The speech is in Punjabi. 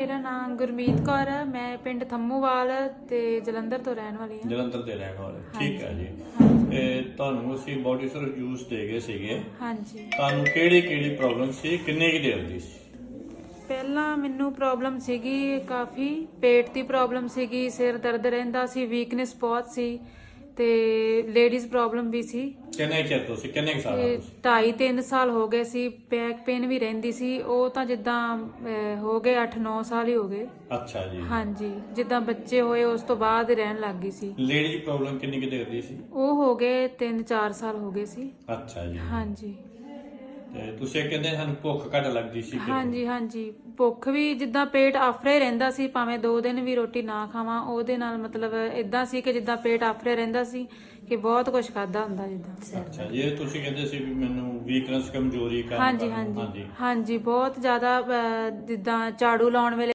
ਮੇਰਾ ਨਾਮ ਗੁਰਮੀਤ ਕੌਰ ਹੈ ਮੈਂ ਪਿੰਡ ਥੰਮੂਵਾਲ ਤੇ ਜਲੰਧਰ ਤੋਂ ਰਹਿਣ ਵਾਲੀ ਹਾਂ। ਜਲੰਧਰ ਦੇ ਰਹਿਣ ਵਾਲੇ। ਠੀਕ ਹੈ ਜੀ। ਤੇ ਤੁਹਾਨੂੰ ਅਸੀਂ ਬਾਡੀ ਸਰ ਜੂਸ ਦੇ ਗਏ ਸੀਗੇ। ਹਾਂਜੀ। ਤੁਹਾਨੂੰ ਕਿਹੜੀ ਕਿਹੜੀ ਪ੍ਰੋਬਲਮ ਸੀ? ਕਿੰਨੇ ਕੀ ਦੇਰ ਦੀ ਸੀ? ਪਹਿਲਾਂ ਮੈਨੂੰ ਪ੍ਰੋਬਲਮ ਸੀਗੀ ਕਾਫੀ। ਪੇਟ ਦੀ ਪ੍ਰੋਬਲਮ ਸੀਗੀ ਸਿਰ ਦਰਦ ਰਹਿੰਦਾ ਸੀ ਵੀਕਨੈਸ ਬਹੁਤ ਸੀ। ਤੇ ਲੇਡੀਜ਼ ਪ੍ਰੋਬਲਮ ਵੀ ਸੀ। ਕਿੰਨੇ ਚਿਰ ਤੋਂ ਸੀ? ਕਿੰਨੇ ਕੁ ਸਾਲ ਤੇ ਤੋਂ ਸੀ? ਢਾਈ 3 ਸਾਲ ਹੋ ਗਏ ਸੀ। ਬੈਕ ਪੇਨ ਵੀ ਰਹਿੰਦੀ ਸੀ। ਉਹ ਤਾਂ ਜਿੱਦਾਂ ਅਹ, ਹੋ ਗਏ 8-9 ਸਾਲ ਹੀ ਹੋ ਗਏ। ਅੱਛਾ ਜੀ। ਹਾਂਜੀ। ਜਿੱਦਾਂ ਬੱਚੇ ਹੋਏ ਉਸ ਤੋਂ ਬਾਅਦ ਰਹਿਣ ਲੱਗ ਗਈ ਸੀ। ਲੇਡੀ ਪ੍ਰੋਬਲਮ ਕਿੰਨੀ ਕੀ ਦੇਰ ਦੀ ਸੀ? ਉਹ ਹੋ ਗਏ 3-4 ਸਾਲ ਹੋ ਗਏ ਸੀ। ਅੱਛਾ ਜੀ। ਹਾਂਜੀ। ਤੇ ਤੁਸੀਂ ਕਹਿੰਦੇ ਸਾਨੂੰ ਭੁੱਖ ਘੱਟ ਲੱਗਦੀ ਸੀ। ਹਾਂਜੀ ਹਾਂਜੀ। ਭੁੱਖ ਵੀ ਜਿੱਦਾਂ ਪੇਟ ਆਫਰੇ ਰਹਿੰਦਾ ਸੀ ਭਾਵੇਂ 2 ਦਿਨ ਵੀ ਰੋਟੀ ਨਾ ਖਾਵਾਂ ਉਹਦੇ ਨਾਲ ਮਤਲਬ ਇਦਾਂ ਸੀ ਕਿ ਜਿੱਦਾਂ ਪੇਟ ਆਫਰੇ ਰਹਿੰਦਾ ਸੀ ਕਿ ਬਹੁਤ ਕੁਝ ਖਾਦਾ ਹੁੰਦਾ ਜਿੱਦਾਂ। ਅੱਛਾ ਜੀ ਇਹ ਤੁਸੀਂ ਕਹਿੰਦੇ ਸੀ ਵੀ ਮੈਨੂੰ ਵੀਕਨੈਸ ਕਮਜ਼ੋਰੀ ਕੰਮ ਹਾਂਜੀ ਕਰਨ- ਹਾਂਜੀ। ਹਾਂਜੀ ਬਹੁਤ ਜ਼ਿਆਦਾ ਅਹ, ਜਿੱਦਾਂ ਝਾੜੂ ਲਾਉਣ ਵੇਲੇ